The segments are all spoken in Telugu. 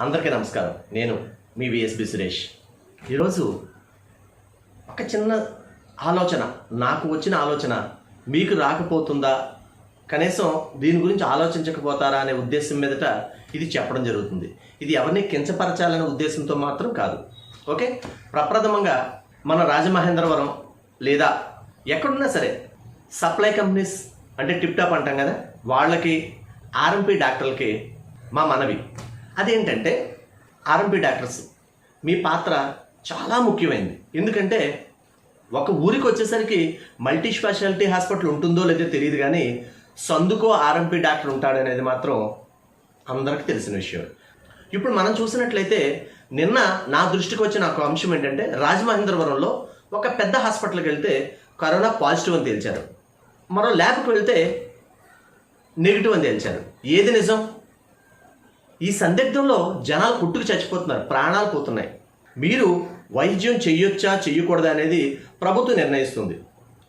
అందరికీ నమస్కారం. నేను మీ విఎస్బి సురేష్. ఈరోజు ఒక చిన్న ఆలోచన నాకు వచ్చిన ఆలోచన మీకు రాకపోతుందా? కనీసం దీని గురించి ఆలోచించకపోతారా అనే ఉద్దేశం మీదట ఇది చెప్పడం జరుగుతుంది. ఇది ఎవరిని కించపరచాలనే ఉద్దేశంతో మాత్రం కాదు. ఓకే? ప్రప్రథమంగా మన రాజమహేంద్రవరం లేదా ఎక్కడున్నా సరే సప్లై కంపెనీస్ అంటే టిప్ టాప్ అంటాం కదా వాళ్ళకి ఆర్ఎంపీ డాక్టర్లకి మా మనవి. అదేంటంటే ఆర్ఎంపీ డాక్టర్స్ మీ పాత్ర చాలా ముఖ్యమైనది ఎందుకంటే ఒక ఊరికి వచ్చేసరికి మల్టీ స్పెషాలిటీ హాస్పిటల్ ఉంటుందో లేదో తెలియదు కానీ సందుకో ఆర్ఎంపీ డాక్టర్ ఉంటాడనేది మాత్రం అందరికీ తెలిసిన విషయం. ఇప్పుడు మనం చూసినట్లయితే నిన్న నా దృష్టికి వచ్చిన ఒక అంశం ఏంటంటే రాజమహేంద్రవరంలో ఒక పెద్ద హాస్పిటల్కి వెళ్తే కరోనా పాజిటివ్ అని తేల్చారు. మరో ల్యాబ్కి వెళ్తే నెగిటివ్ అని తేల్చారు. ఏది నిజం? ఈ సందిగ్ధంలో జనాలు పుట్టుకు చచ్చిపోతున్నారు ప్రాణాలు పోతున్నాయి. మీరు వైద్యం చెయ్యొచ్చా చెయ్యకూడదా అనేది ప్రభుత్వం నిర్ణయిస్తుంది.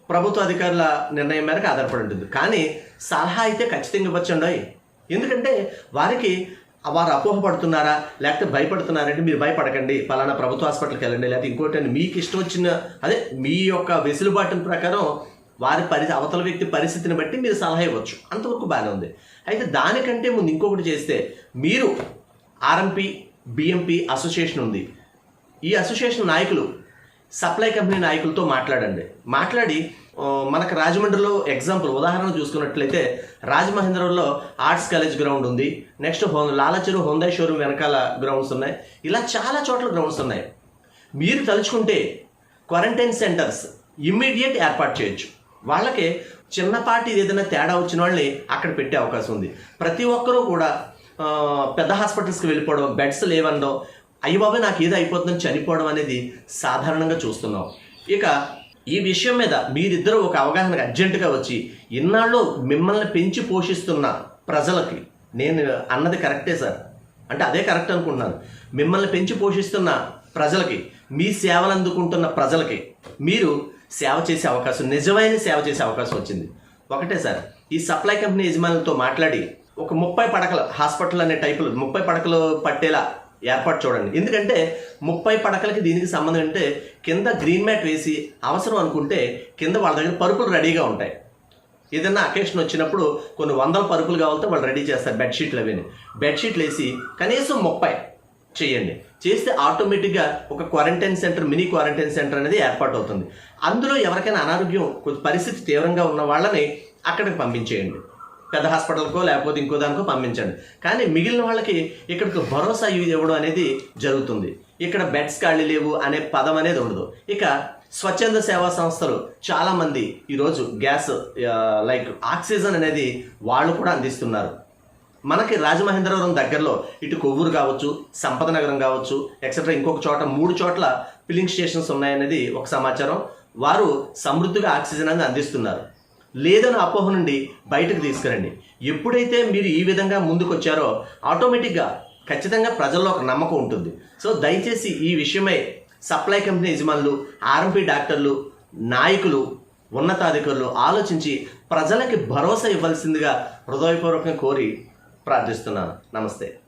ప్రభుత్వ అధికారుల నిర్ణయం మేరకు ఆధారపడి ఉంటుంది. కానీ సలహా అయితే ఖచ్చితంగా ఇవ్వచ్చండి. ఎందుకంటే వారికి వారు అపోహపడుతున్నారా లేకపోతే భయపడుతున్నారంటే మీరు భయపడకండి. పలానా ప్రభుత్వ హాస్పిటల్కి వెళ్ళండి లేకపోతే ఇంకోటి మీకు ఇష్టం వచ్చిన అదే మీ యొక్క వెసులుబాటుని ప్రకారం వారి పరి అవతల వ్యక్తి పరిస్థితిని బట్టి మీరు సలహా ఇవ్వచ్చు. అంతవరకు బాగానే ఉంది. అయితే దానికంటే ముందు ఇంకొకటి చేస్తే మీరు ఆర్ఎంపీ బిఎంపీ అసోసియేషన్ ఉంది. ఈ అసోసియేషన్ నాయకులు సప్లై కంపెనీ నాయకులతో మాట్లాడండి. మాట్లాడి మనకు రాజమండ్రిలో ఎగ్జాంపుల్ ఉదాహరణ చూసుకున్నట్లయితే రాజమహేంద్రంలో ఆర్ట్స్ కాలేజ్ గ్రౌండ్ ఉంది. నెక్స్ట్ హో లాలచెరు హోందాయ్ షోరూమ్ వెనకాల గ్రౌండ్స్ ఉన్నాయి. ఇలా చాలా చోట్ల గ్రౌండ్స్ ఉన్నాయి. మీరు తలుచుకుంటే క్వారంటైన్ సెంటర్స్ ఇమ్మీడియట్ ఏర్పాటు చేయొచ్చు. వాళ్ళకి చిన్నపాటి ఏదైనా తేడా వచ్చిన వాళ్ళని అక్కడ పెట్టే అవకాశం ఉంది. ప్రతి ఒక్కరూ కూడా పెద్ద హాస్పిటల్స్కి వెళ్ళిపోవడం బెడ్స్ లేవనడం అయ్యి నాకు ఏదో అయిపోతుందని చనిపోవడం అనేది సాధారణంగా చూస్తున్నాం. ఇక ఈ విషయం మీద మీరిద్దరూ ఒక అవగాహనకు అర్జెంటుగా వచ్చి ఇన్నాళ్ళు మిమ్మల్ని పెంచి పోషిస్తున్న ప్రజలకి నేను అన్నది కరెక్టే సార్. అంటే అదే కరెక్ట్ అనుకుంటున్నాను. మిమ్మల్ని పెంచి పోషిస్తున్న ప్రజలకి మీ సేవలు అందుకుంటున్న ప్రజలకి మీరు సేవ చేసే అవకాశం నిజమైన సేవ చేసే అవకాశం వచ్చింది. ఒకటే సార్ ఈ సప్లై కంపెనీ యజమానులతో మాట్లాడి ఒక ముప్పై పడకలు హాస్పిటల్ అనే టైపులు ముప్పై పడకలు పట్టేలా ఏర్పాటు చూడండి. ఎందుకంటే ముప్పై పడకలకి దీనికి సంబంధం అంటే కింద గ్రీన్ మ్యాట్ వేసి అవసరం అనుకుంటే కింద వాళ్ళ దగ్గర పరుపులు రెడీగా ఉంటాయి. ఏదైనా అకేషన్ వచ్చినప్పుడు కొన్ని వందల పరుపులు కావాలంటే వాళ్ళు రెడీ చేస్తారు బెడ్షీట్లు అవి బెడ్షీట్లు వేసి కనీసం ముప్పై చేయండి. చేస్తే ఆటోమేటిక్గా ఒక quarantine centre mini quarantine centre అనేది ఏర్పాటు అవుతుంది అందులో ఎవరికైనా అనారోగ్యం కొద్ది పరిస్థితి తీవ్రంగా ఉన్న వాళ్ళని అక్కడికి పంపించేయండి. పెద్ద హాస్పిటల్కో లేకపోతే ఇంకో దానికో పంపించండి. కానీ మిగిలిన వాళ్ళకి ఇక్కడికి భరోసా ఇవ్వడం అనేది జరుగుతుంది. ఇక్కడ బెడ్స్ ఖాళీ లేవు అనే పదం అనేది ఉండదు. ఇక స్వచ్ఛంద సేవా సంస్థలు చాలామంది ఈరోజు గ్యాస్ లైక్ ఆక్సిజన్ అనేది వాళ్ళు కూడా అందిస్తున్నారు. మనకి రాజమహేంద్రవరం దగ్గరలో ఇటు కొవ్వూరు కావచ్చు సంపద నగరం కావచ్చు ఎక్సెట్రా ఇంకొక చోట మూడు చోట్ల ఫిల్లింగ్ స్టేషన్స్ ఉన్నాయనేది ఒక సమాచారం. వారు సమృద్ధిగా ఆక్సిజన్ అనేది అందిస్తున్నారు. లేదని అపోహ నుండి బయటకు తీసుకురండి. ఎప్పుడైతే మీరు ఈ విధంగా ముందుకొచ్చారో ఆటోమేటిక్గా ఖచ్చితంగా ప్రజల్లో ఒక నమ్మకం ఉంటుంది. సో దయచేసి ఈ విషయమై సప్లై కంపెనీ యజమానులు ఆర్ఎంపీ డాక్టర్లు నాయకులు ఉన్నతాధికారులు ఆలోచించి ప్రజలకి భరోసా ఇవ్వాల్సిందిగా హృదయపూర్వకంగా కోరి ప్రార్థిస్తున్నాను. నమస్తే.